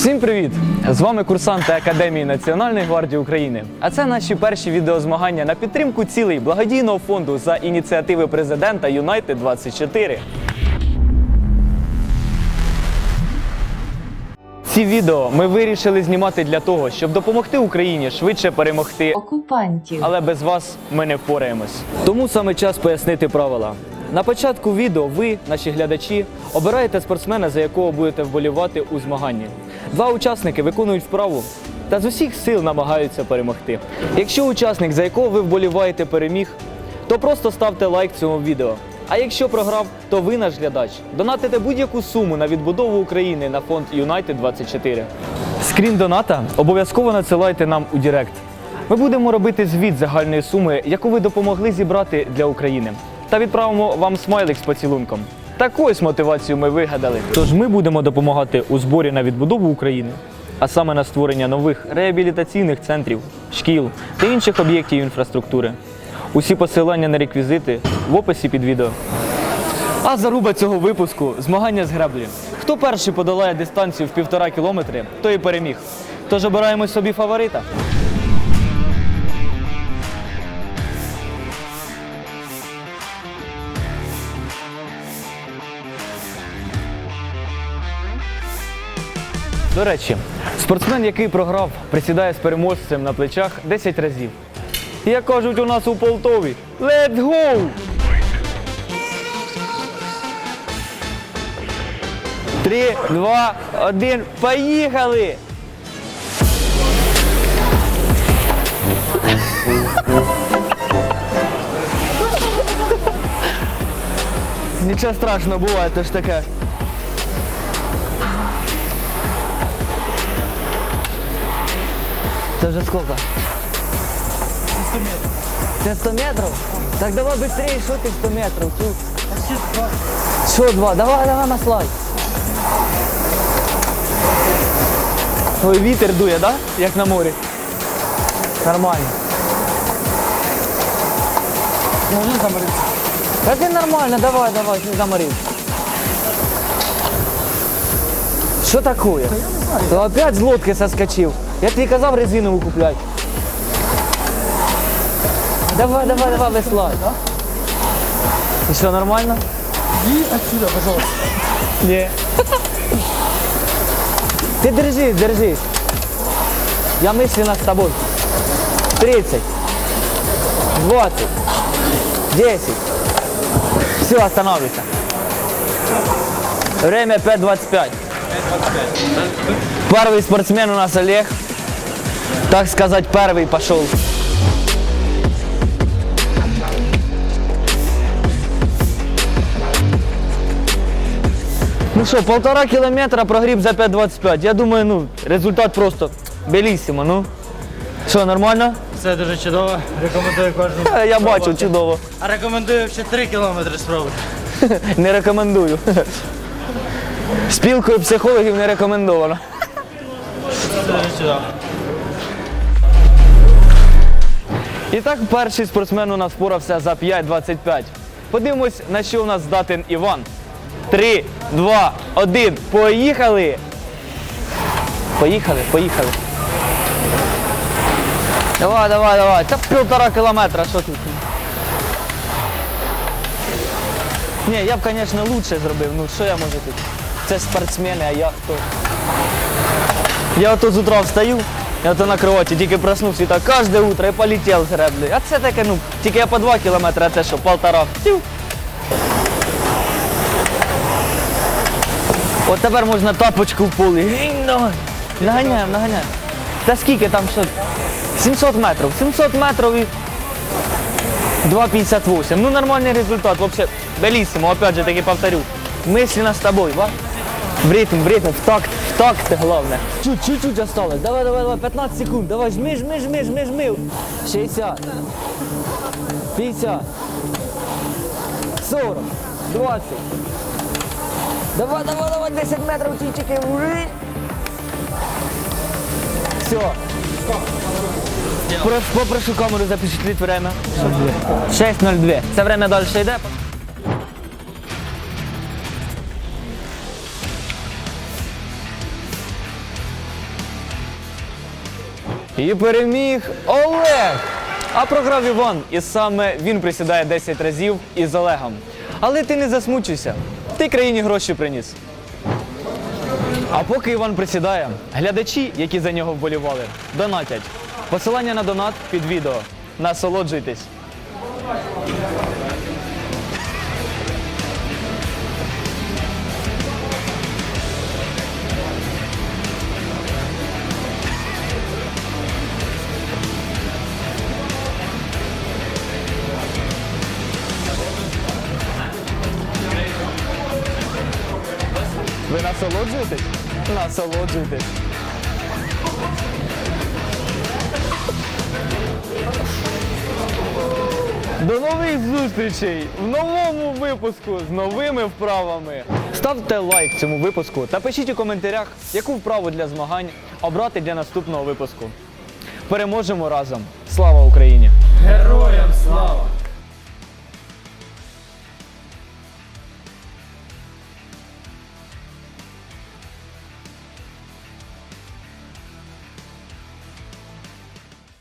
Всім привіт! З вами курсанти Академії Національної гвардії України. А це наші перші відеозмагання на підтримку цілей благодійного фонду за ініціативи президента Юнайтед 24. Ці відео ми вирішили знімати для того, щоб допомогти Україні швидше перемогти окупантів. але без вас ми не впораємось. Тому саме час пояснити правила. На початку відео ви, наші глядачі, обираєте спортсмена, за якого будете вболівати у змаганні. Два учасники виконують вправу та з усіх сил намагаються перемогти. Якщо учасник, за якого ви вболіваєте, переміг, то просто ставте лайк цьому відео. А якщо програв, то ви наш глядач. Донатите будь-яку суму на відбудову України на фонд Юнайтед 24. Скрін доната обов'язково надсилайте нам у Директ. Ми будемо робити звіт загальної суми, яку ви допомогли зібрати для України. Та відправимо вам смайлик з поцілунком. Таку ось мотивацію ми вигадали. Тож ми будемо допомагати у зборі на відбудову України, а саме на створення нових реабілітаційних центрів, шкіл та інших об'єктів інфраструктури. Усі посилання на реквізити в описі під відео. А заруба цього випуску змагання з греблі. Хто перший подолає дистанцію в півтора кілометри, той і переміг. Тож обираємо собі фаворита. До речі, спортсмен, який програв, присідає з переможцем на плечах 10 разів. Як кажуть у нас у Полтові, let's go! Три, два, один, поїхали! Нічого страшного буває, то ж таке. Це вже сколько? Це 100 метрів? Так давай быстрее, ти 100 метрів? Чу. Що два? Давай, давай маслай. Ой, вітер дує, да? Як на морі. Нормально. Можна заморитися? Так і нормально, давай, давай, не заморив. Що такое? Ти опять з лодки соскочив. Я тобі казав резинову купляти. Давай, давай, давай, веслай. І що, нормально? И отсюда, пожалуйста. Ні. Ти держись, держись. Я мысленно с тобой. 30. 20. 10. Все, останавливайся. Время 5.25. Первый спортсмен у нас Олег. Так сказать, первый пошел. Ну що, полтора кілометра прогріб за 5.25. Я думаю, ну, результат просто белісимо, ну. Що, нормально? Все дуже чудово. Рекомендую кожному. Я бачу, чудово. А рекомендую ще 3 кілометри спробувати. Не рекомендую. Спілкою психологів не рекомендовано. Все дуже чудово. І так, перший спортсмен у нас впорався за 5.25. Подивимось, на що у нас здатен Іван. 3, 2, 1, поїхали! Поїхали, поїхали. Давай, давай, давай. Це півтора кілометра, що тут? Ні, я б, звісно, лучше зробив. Ну, що я можу тут? Це спортсмени, а я хто? Я ото з утра встаю, я ото на кроваті, тільки проснувся і так кожне утро і полетів з греблі. А це таке, ну, тільки я по 2 кілометри, а це що, полтора. Тю. От тепер можна тапочку в полі. Наганяємо, наганяємо. Та скільки там що? 700 метрів. 700 метрів і 2,58. Ну нормальний результат, вообще белísimo, опять же таки повторю. Мысленно с тобой, ва? В ритм, в ритм, в такт, такт главное. Чуть, чуть-чуть осталось. Давай, давай, давай, 15 секунд. Давай, жми, жми, жми, жми, жми. 60. 50. 40. 20. Давай, давай, давай, 10 метрів, чичики. Все. Попрошу камеру запечатліть время. 6.02. Це время далі йде. І переміг Олег. А програв Іван, і саме він присідає 10 разів із Олегом. Але ти не засмучуйся, ти країні гроші приніс. А поки Іван присідає, глядачі, які за нього вболівали, донатять. Посилання на донат під відео. Насолоджуйтесь. Насолоджуєтесь? Насолоджуйтесь. До нових зустрічей в новому випуску з новими вправами. Ставте лайк цьому випуску та пишіть у коментарях, яку вправу для змагань обрати для наступного випуску. Переможемо разом! Слава Україні! Героям слава!